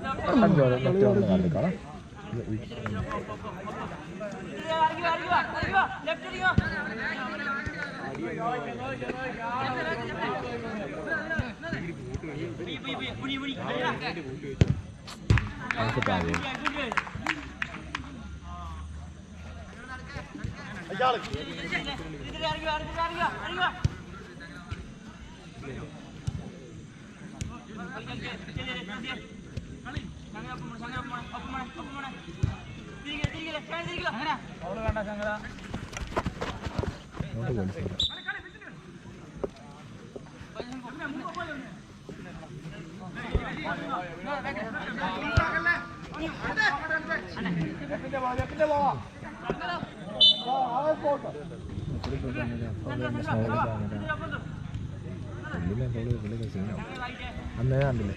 Left വന്ന് കാണിക്കണം നമുക്ക് താഴെ അങ്ങോട്ട് പോലീസ് അന്നേ കണ്ടില്ലേ?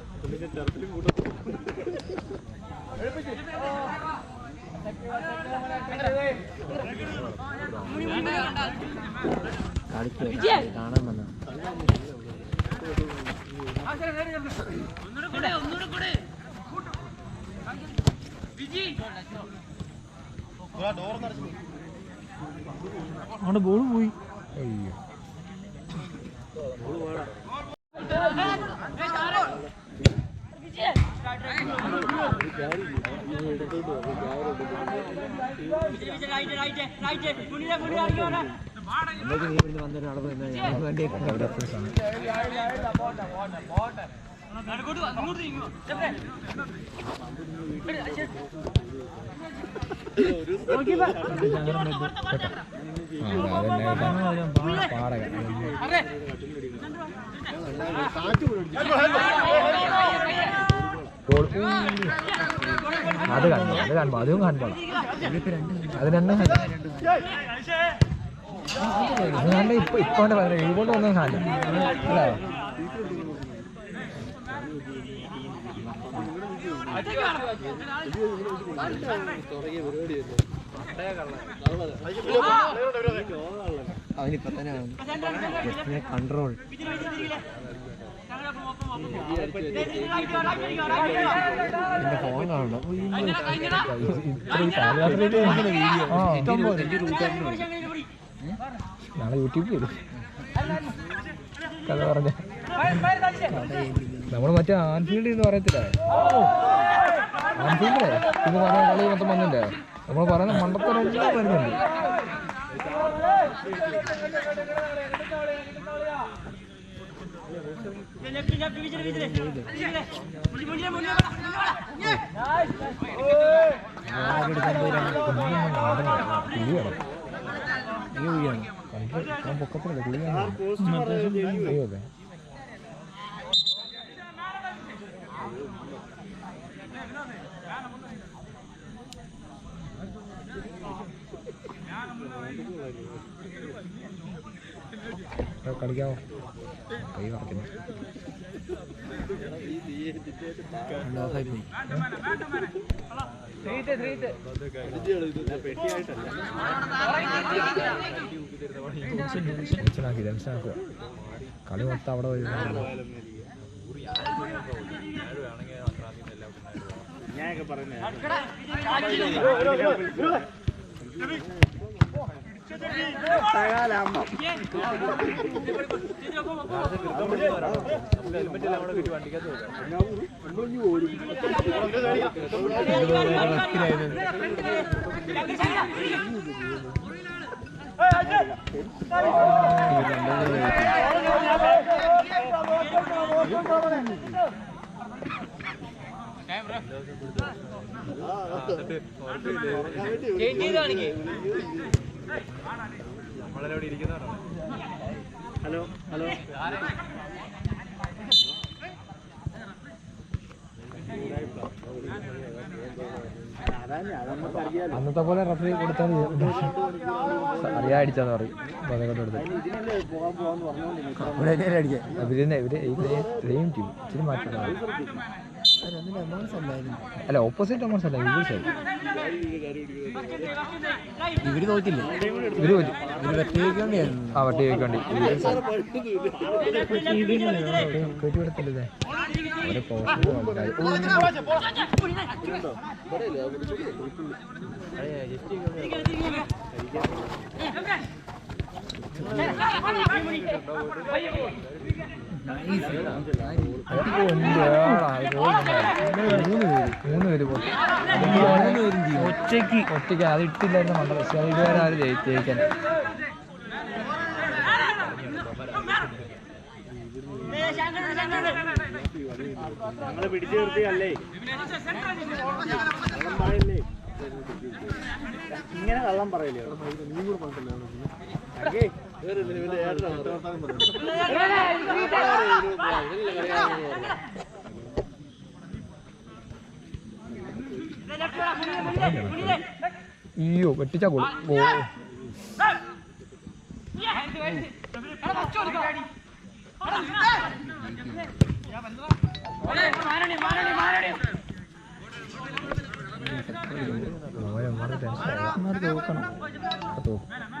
കാണാൻ വന്ന അവിടെ ബോൾ പോയി. അയ്യോ. എന്തൊക്കെ നീ ഇവിടുന്ന് വന്നിട്ട് നിന്നാ ഞാൻ വേണ്ടി റെഫറൻസ് പാടക അത് കാണുമ്പോ അത് കാണുമ്പോ അതും കണ്ടോ അത് രണ്ടും ഇപ്പൊ ഇപ്പൊ ഇതുകൊണ്ട് കാണില്ല അല്ലേ? അവനിപ്പോ തന്നെ കൺട്രോൾ എന്റെ നാളെ യൂട്യൂബിൽ വരും കഥ പറഞ്ഞ. നമ്മൾ മറ്റേ ആൻഫീൽഡ് എന്ന് പറയത്തില്ലേ? ആൻഫീൽഡ് ഇത് പറഞ്ഞ കളി മൊത്തം വന്നില്ലേ? നമ്മൾ പറയുന്ന മണ്ടത്തരെല്ലാം വരുന്നുണ്ട്. കുഴിയാണ് ഈ വഴിയാണ് കണ്ടു ഞാൻ പൊക്കത്തില്ല കുഴിയാണ് അയ്യോ അതെ ആ, കളിക്കാമോ കൈ ടെൻഷനാക്കി ടെൻഷനാക്കുക. കളി മൊത്തം അവിടെ പോയി ഹലോ ഹലോ അന്നത്തെ പോലെ റഫറി കൊടുത്താൽ അറിയാ അടിച്ചാന്ന് പറയും. അപ്പൊ അതൊക്കെ കൊടുത്ത്. ഇതിനല്ലേ പോകാൻ പോകാന്ന് പറഞ്ഞോണ്ടിരിക്കും ഇവിടെ എന്നെ ഇവർ സെയിം ടീം ഇച്ചിരി മാറ്റം അല്ല ഓപ്പോസിറ്റ് അമൗണ്ട്സ് അല്ല ഇവർ സൈഡ് ഇവർ തോറ്റില്ലേ? ഇവർ തോറ്റി. ഇവർ വെട്ടിയേക്കൊണ്ടായിരുന്നു ആ വട്ടി വെക്കണ്ടി കേട്ടി കൊടുത്തില്ലേ അവരെ പോസ്റ്റ് ഒറ്റയ്ക്ക് ഒറ്റയ്ക്ക് അത് ഇട്ടില്ലായിരുന്നു മണ്ട പക്ഷെ അത് ഇതുവരെ ആര് ജയിച്ചേക്കാൻ ഇങ്ങനെ കള്ളം പറയില്ലേ? നീ കൂടെ പറഞ്ഞില്ലേ അയ്യോ വെട്ടിച്ചാ ഗോൾ മോനെ മാറി ടെൻഷൻ തോക്കണം തോക്കും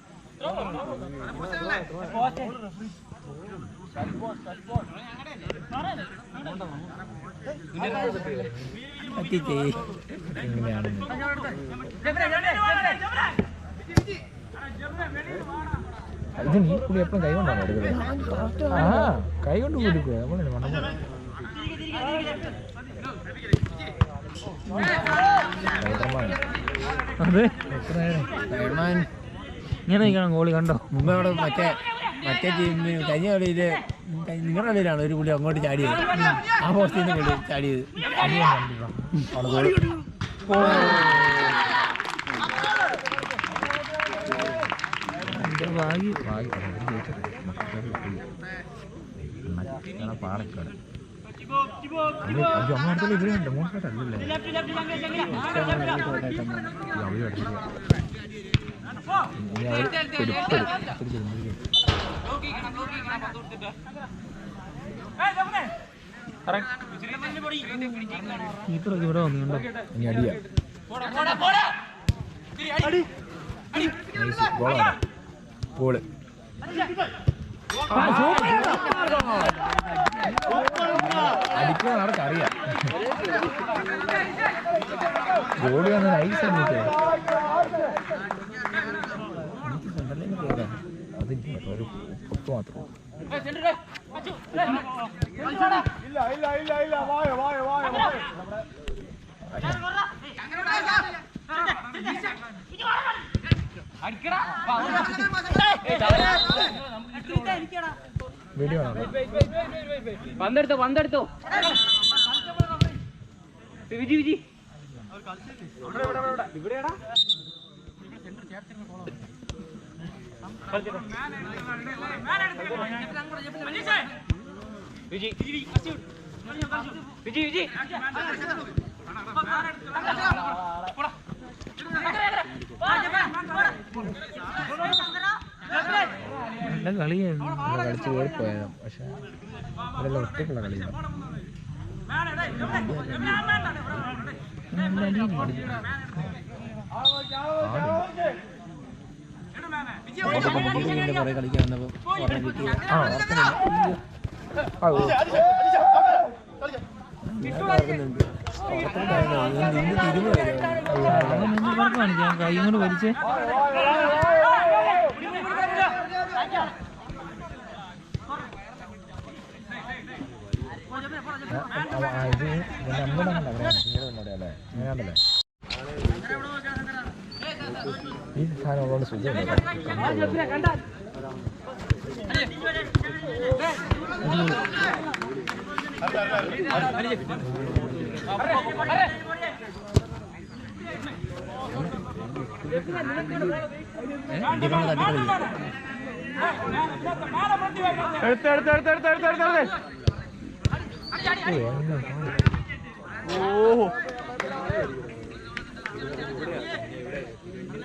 ഇത് നീ കൂടി എപ്പോഴും കൈ കൊണ്ടാണ് എടുക്കുന്നത് ആ കൈ കൊണ്ട് കൊടുക്കുക നമ്മളെ മണ്ണം അതെ ഇങ്ങനെ നിൽക്കണം ഗോളി കണ്ടോ? മുമ്പ് അവിടെ മറ്റേ മറ്റേ ടീമിന് കഴിഞ്ഞ കളിയിൽ നിങ്ങളുടെ കളിയിലാണ് ഒരു പുള്ളി അങ്ങോട്ട് ചാടിയത്. ആ പോസ്റ്റിൽ നിന്ന് പുള്ളി ചാടിയത്. ഇവിടെ ഉണ്ട് ഭാഗ്യം പാലക്കാട് അമ്മ അടുത്തുള്ള ഇതിലുണ്ട് മോശമായിട്ടല്ലേ അവർ അടിച്ചില്ല ഇനി അവർ പെരുപ്പെടും കീപ്പറൊക്കെ ഇവിടെ വന്നുണ്ടോ ഇനി അടിയാ ഗോൾ അടിക്കാൻ ആർക്ക് അറിയാം ഗോളി വന്ന് നൈസ് എന്നിട്ട് അതില്ല ഒരു പൊട്ട് മാത്രം പന്തെടുത്തോ പന്തെടുത്തോ വിജി വിജി വിജി വിജി വിജി നല്ല കളിയാണ് കളിച്ച് കയറി പോയതാണ്. പക്ഷെ നല്ല ഒറ്റക്കുള്ള കളിയാണ്. നല്ല അടിക്കും. കുറേ വന്നപ്പോൾ ഒരെണ്ണം കിട്ടി ആ ആ, ഓ. നടക്കുന്നുണ്ട് ഇന്ന് തിരുമ്പോ കാണിക്കാം കൈ കൊണ്ട് വലിച്ചേ ആ, ആ, ഇത് ഇവന്റെ അമ്മയുടെ കണ്ടാ ഇവിടെ ഇങ്ങനെ വന്നോടെ അല്ലേ ഇങ്ങനെ കണ്ടല്ലേ ഈ സാധനം ഉള്ളതുകൊണ്ട് സുഖമുണ്ട് ഇടിമണ്ണ തട്ടിക്കളി എടുത്ത് എടുത്ത് എടുത്ത് എടുത്ത് എടുത്ത് എടുത്ത് എടുത്ത് ഓ ഓ അടിയല്ലോ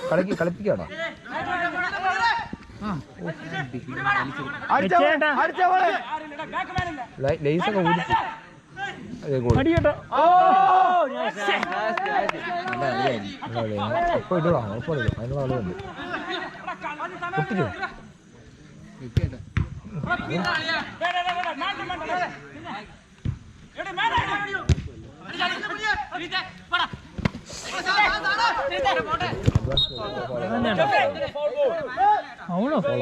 കളിക്ക് പോലെ ലൈസൊക്കെ ഊരി അതെ ഗോൾ. ഓ ഉറപ്പ് ഇട്ടോളാം ഉറപ്പ് ഇടും അതിനുള്ള ആളുകളുണ്ട്. പൊട്ടിക്കോ അവളോ ഫോളോ ഫോളോ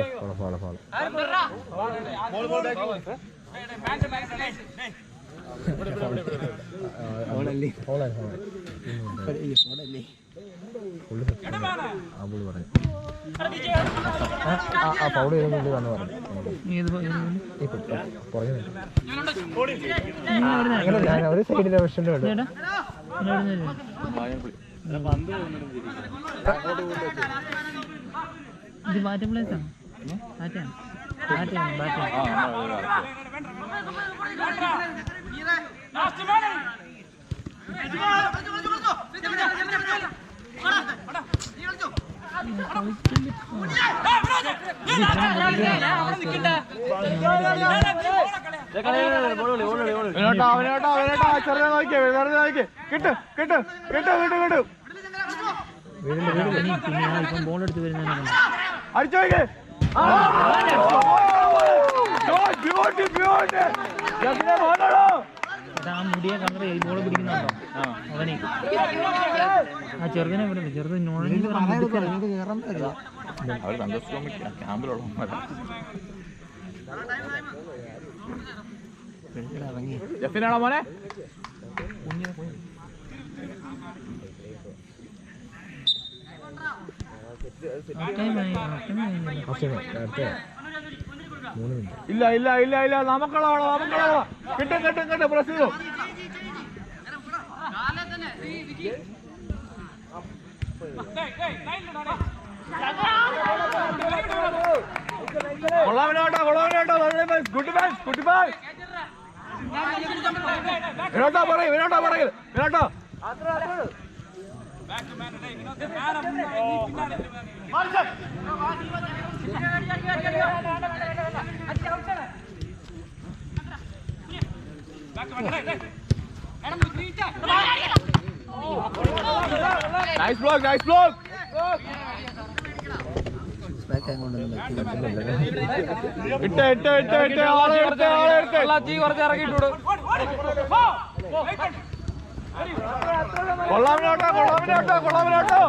ഫോണല്ലേ പുള്ളി ആ പറഞ്ഞു പുറകെ ഒരു സൈഡിലെ ഇവിടെ എവിടുന്ന് ഇത് ബാറ്റ് പ്ലേസ് ആണ്? ബാറ്റാണ് ബാറ്റാണ് ബാറ്റാണ് അവനോട്ടോ അവനോട്ടോ അവനോട്ടോ ചെറുതെ നോക്കിയേ നോക്കിയേ കിട്ടും കിട്ടും കിട്ടും കിട്ടും കിട്ടും. ആ. മുടിയെ കളർ ഈ ബോൾ പിടിക്കുന്നുണ്ടോ അവനെ ആ ചെറുതിനെ വിടുന്നു ചെറുത് നോഴഞ്ഞു ജസ്റ്റിനാണോ മോനെ? ഇല്ല ഇല്ല ഇല്ല ഇല്ല. നമുക്കുള്ള നമുക്കുള്ള കിട്ടും കിട്ടും കിട്ടും. പ്രസ് ചെയ്തു. കൊള്ളാമനോട്ടോ കൊള്ളാമനോട്ടോ ഗുഡ് ബാസ് ഗുഡ് ബാസ് വിനോട്ടോ പറയും വിനോട്ടോ പറയും വിനോട്ടോ നൈസ് ബ്ലോക്ക് നൈസ് ബ്ലോക്ക് എടുത്ത് കൊള്ളാമിനോട്ടോ കൊള്ളാമിനോട്ടോ കൊള്ളാമിനോട്ടോ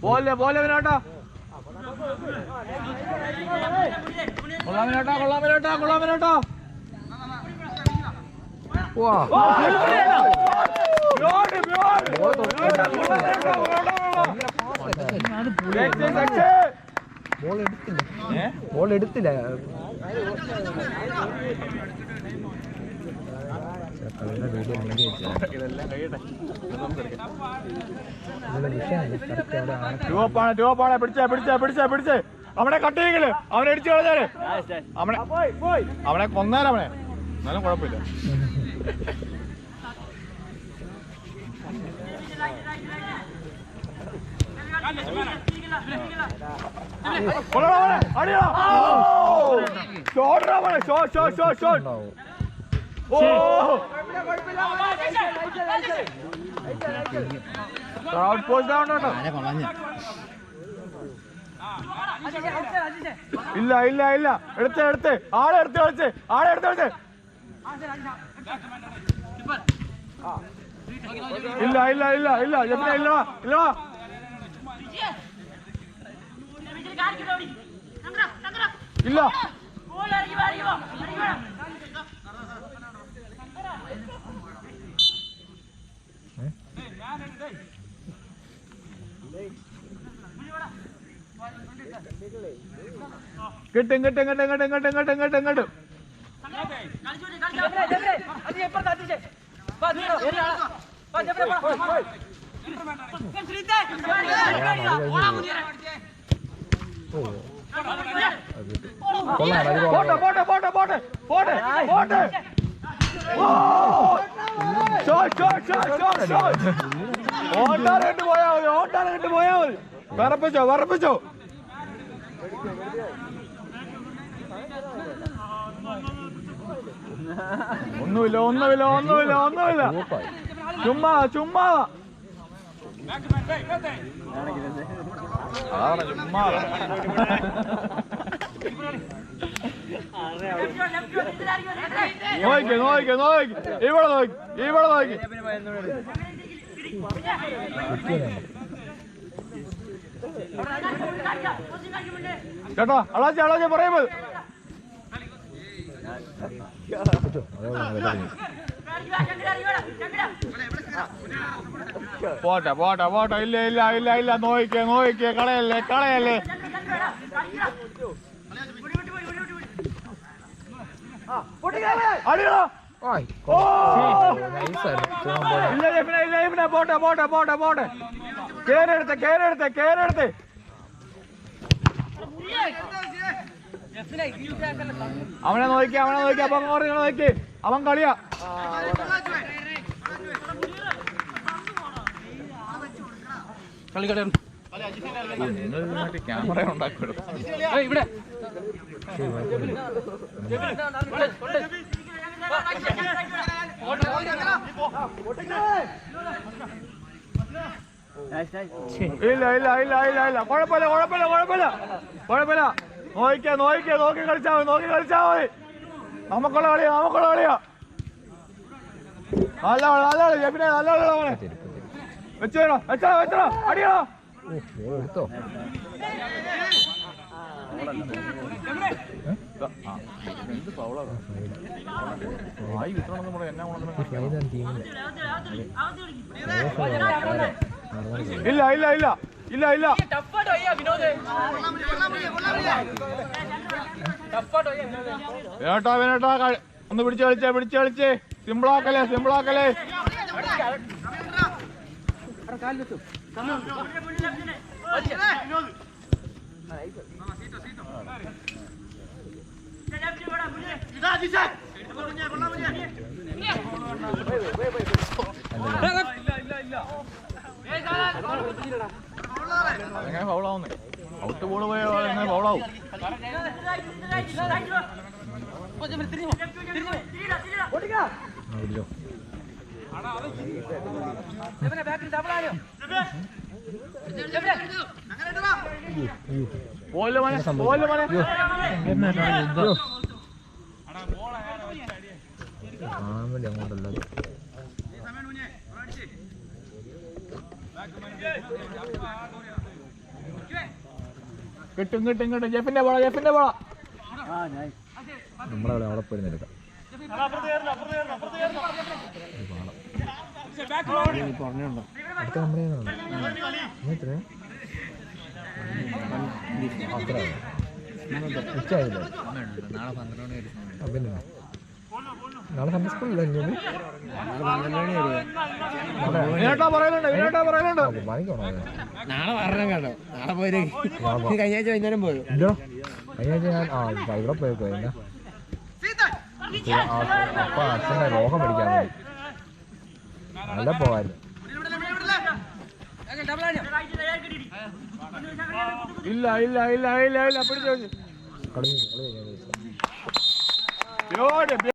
പോലെ പോലെ വിനോട്ടോ ടോപ്പാണ് ടോപ്പാണ് ബോൾ ബോൾ എടുത്തില്ല. പിടിച്ചേ പിടിച്ചേ പിടിച്ചേ പിടിച്ചേ. അവനെ കട്ട് ചെയ്യൽ അവനെ അടിച്ചു കളഞ്ഞാൽ. അവനെ അവനെ കൊന്നേരം അവനെ. എന്നാലും കുഴപ്പമില്ല. ഔട്ട് പോസ്റ്റ് അടിയടാ. ഇല്ല ഇല്ല ഇല്ല. എടുത്ത് എടുത്ത്. ആളെ എടുത്ത് കളിച്ച് ആളെ എടുത്ത് കളിച്ച് ഇല്ല ഇല്ല ഇല്ല ഇല്ല. ജപ്പിനെ ഇല്ല ഇല്ല. ഇല്ല. കിട്ടും കിട്ടും കിട്ടും കിട്ടും കിട്ടും കിട്ടും കിട്ടും കിട്ടും ഓ അത് കൊള്ളാം അത് പോട്ടെ പോട്ടെ പോട്ടെ പോട്ടെ പോട്ടെ പോട്ടെ. കണ്ടു പോയാ മതി ഓട്ടാൻ കണ്ടു പോയാ മതി. വറപ്പിച്ചോ വിറപ്പിച്ചോ. ഒന്നുമില്ല ഒന്നുമില്ല ഒന്നുമില്ല ഒന്നുമില്ല. ചുമ്മാ ചുമ്മാ. ചുമ്മാ. നോക്കി നോക്കി നോക്കി. ഇവിടെ നോക്കി ഇവിടെ നോക്കി. കേട്ടോ? അളാച്ചി അളാച്ചി പറയുമ്പോൾ പോട്ടെ പോട്ടെ പോട്ടെ. ഇല്ല ഇല്ല ഇല്ല ഇല്ല. നോയിക്കേ നോയിക്കേ. കളയല്ലേ കളയല്ലേ. പോയി ഇല്ല ജെഫിനെ ഇല്ല ജെഫിനെ പോട്ടെ പോട്ടെ പോട്ടെ പോട്ടെ. കേരെടുത്ത് കേരെടുത്ത് കേരെടുത്ത് അവനെ നോക്കി അവനെ നോക്കി അപ്പൊ അങ്ങോട്ട് നോക്കി. അവൻ കളിയാ. കളിക്കട്ടെ. ക്യാമറ ഇവിടെ. ഇല്ല ഇല്ല ഇല്ല ഇല്ല ഇല്ല. കുഴപ്പമില്ല കുഴപ്പമില്ല കുഴപ്പമില്ല. കുഴപ്പമില്ല. നോക്കിയാ നോക്കിയാ നോക്കി കളിച്ചാ മതി നോക്കി കളിച്ചാ മതി. നമുക്കുള്ള കളിയാ നമുക്കുള്ള കളിയാ. നല്ല നല്ല കളി ജെഫിനെ നല്ല കളി വെച്ചോ വെച്ചോ വെച്ചോ അടിയോ ഓ ബോൾ എടുത്തോ എന്ത് ഫൗളാണ് ആയി വിത്തണമെന്ന് പറയാം എന്നാ ഫൈനൽ ഇല്ല ഇല്ല ഇല്ല. ഇല്ല ഇല്ല. വേട്ടാ വേട്ടാ ഒന്ന് പിടിച്ച് കളിച്ചേ പിടിച്ച് കളിച്ചേ. സിമ്പിളാക്കലേ സിമ്പിളാക്കലേ. എങ്ങനെ ഫൗളാവുന്നേ ഔട്ട് ബോൾ പോയ എങ്ങനെ ഫൗളാവും ഇല്ലോ പോലെ മോനെ? പോലെ മോനെ? കാണാൻ വേണ്ടി അങ്ങോട്ടല്ലോ. കിട്ടും കിട്ടും കിട്ടും. ജെഫിന്റെ പോള ജെഫിന്റെ പോള നമ്മളെ അവിടെ അവിടെ പോയി നിൽക്കാം പിന്നെ നാളെ സൺഡേ സ്കൂളില്ല ഇനി നാളെ. വരണം കേട്ടോ. നാളെ പോയി കഴിഞ്ഞ ആഴ്ച വൈകുന്നേരം പോയോ കഴിഞ്ഞ ആഴ്ച ഞാൻ ആ ഇവിടെ പോയേക്കോ എന്നാ. അപ്പൊ അച്ഛനെ രോഗം പിടിക്കാൻ നല്ല പോകായിരുന്നു ഇല്ല ഇല്ല ഇല്ല ഇല്ല ഇല്ല പിടിച്ചു. കളി കളി